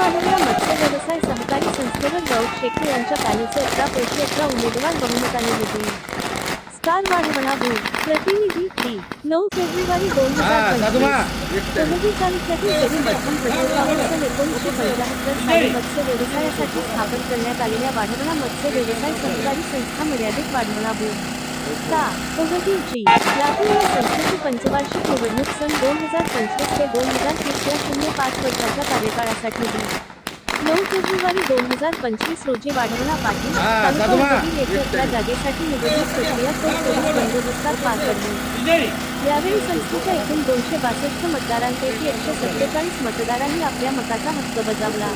वाढवला मत्स्य व्यवसाय सहकारी संस्थेवर गौड शेट्टी यांच्या पॅनलचे अठरा पैकी अठरा उमेदवार बहुमताने विजयी स्टार वाढवणा भू प्रतिनिधी डी नऊ फेब्रुवारी दोन हजार पंचवीस. कलोनी तालुक्यातील एकोणीसशे पंच्याहत्तर साली मत्स्य व्यवसायासाठी स्थापन करण्यात आलेल्या वाढवणा मत्स्य व्यवसाय सहकारी संस्था मर्यादित वाढवणा भू ता प्रगतीची लातूर या संस्थेची पंचवार्षिक निवडणूक सन दोन हजार पंचवीस ते दोन हजार तीस या शून्य पाच वर्षाच्या कार्यकाळासाठी नऊ फेब्रुवारी दोन हजार पंचवीस रोजी वाढवणा पाटील तालुका येथे आपल्या जागेसाठी निवडणूक प्रक्रिया तो पोलीस बंदोबस्तात पार पडली. यावेळी संस्थेच्या एकूण दोनशे बासष्ट मतदारांपैकी एकशे सत्तेचाळीस मतदारांनी आपल्या मताचा हक्क बजावला.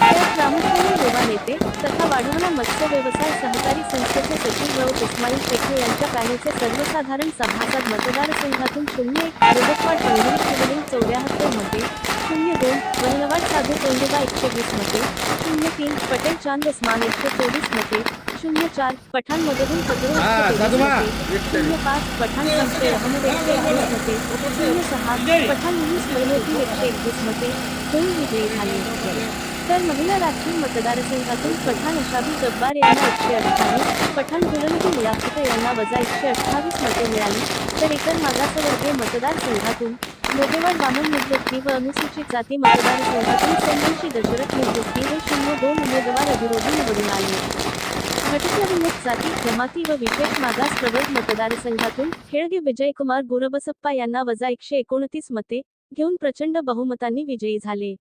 त्यात प्रामुख्याने युवा नेते तथा वाढवणा मत्स्य व्यवसाय सहकारी संस्थेचे सचिव रौफ इस्माईल शेखे यांच्या पॅनलचे सर्वसाधारण सभासद मतदारसंघातून शून्य एक मुदतवाड पंढरी शिवलिंग चौऱ्याहत्तर मते शून्य दोन वनवाड साधू तोंडेबा एकशे वीस मते शून्य तीन पटेल चांद उस्मान एकशे चोवीस मते शून्य चार पठाण मधून पदरो शून्य पाच पठाण संस्थे अहमद एकशे एकवीस मते शून्य सहा पठाण युनुस मैनोती एकशे एकवीस मते दोन विजयी झाले तर महिला राखीव मतदारसंघातून पठाण अशाबी जब्बार यांना एकशे अठ्ठावीस पठाण गुलमती लियाकत यांना वजा एकशे अठ्ठावीस मते मिळाली. तर इतर मागासवर्गीय मतदारसंघातून मोदेवाड वामन निवृत्ती व अनुसूचित जाती मतदारसंघातून संघर्षी दशरथ निवृत्ती व शून्य दोन उमेदवार अविरोधी निवडून आले. घटनाविमुक्त जाती जमाती व विशेष मागास प्रवर्ग मतदारसंघातून खेळगे विजयकुमार गुरबसप्पा यांना वजा एकशे एकोणतीस मते घेऊन प्रचंड बहुमतांनी विजयी झाले.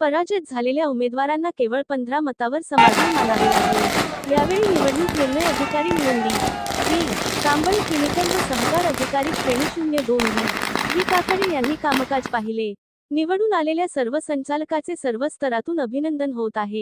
पराजित झालेल्या उमेदवारांना केवळ पंधरा मतावर समाधान मानावे लागले. यावेळी निवडणूक निर्णय अधिकारी निवडली बी कांबळी केमिकल व सहकार अधिकारी श्रेणी शून्य दोन ही काकडे यांनी कामकाज पाहिले. निवडून आलेल्या सर्व संचालकाचे सर्व स्तरातून अभिनंदन होत आहे.